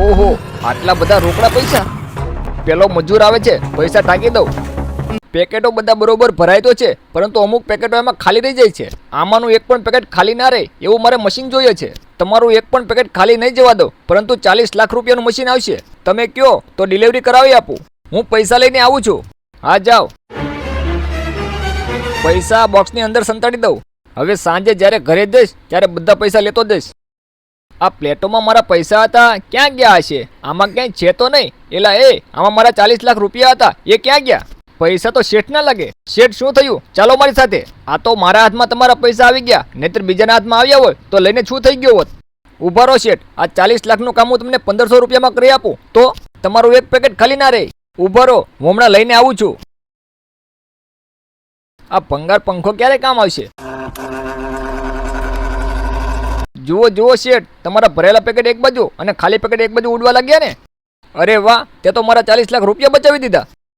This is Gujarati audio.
ઓહો, આટલા બધા રોકડા પૈસા? પેલો મજૂર આવે છે, પૈસા ટાંકી દઉં. પેકેટો બધા બરોબર ભરાય તો છે, પરંતુ અમુક પેકેટો એમાં ખાલી રહી જાય છે. આમાંનું એક પણ પેકેટ ખાલી ના રહે, એવું મારે મશીન જોઈએ છે. તમારું એક પણ પેકેટ ખાલી નહીં જવા દો, પરંતુ ચાલીસ લાખ રૂપિયાનું મશીન આવશે. તમે કયો, તો ડિલિવરી કરાવી આપું. હું પૈસા લઈને આવું છું. હા, જાઓ. પૈસા બોક્સની અંદર સંતાડી દઉં. હવે સાંજે જ્યારે ઘરે જઈશ, ત્યારે બધા પૈસા લેતો જઈશ. આ પ્લેટોમાં મારા પૈસા હતા, ક્યાં ગયા હશે? આમાં ક્યાંય છે તો નહીં. એલા, એ, આમાં મારા ચાલીસ લાખ રૂપિયા હતા. એ ક્યાં ગયા? પૈસા તો શેઠ ના લાગે. શેઠ શું થયું? ચાલો મારી સાથે. આ તો મારા હાથમાં તમારા પૈસા આવી ગયા. નહીતર બીજાના હાથમાં આવ્યા હોય, તો લઈને શું થઈ ગયો હોત? ઊભા રહો શેઠ. આ ચાલીસ લાખનું કામ હું તમને પંદરસો રૂપિયામાં કરી આપું. તો? તમારું એક પેકેટ ખાલી ના રહે. ઊભા રહો. હું હમણાં લઈને આવું છું. આ ભંગાર પંખો ક્યારે કામ આવશે? જુઓ જુઓ શેઠ, તમારા ભરેલા પેકેટ એક બાજુ અને ખાલી પેકેટ એક બાજુ ઉડવા લાગ્યા ને? અરે વાહ, તે તો મારા ચાલીસ લાખ રૂપિયા બચાવી દીધા.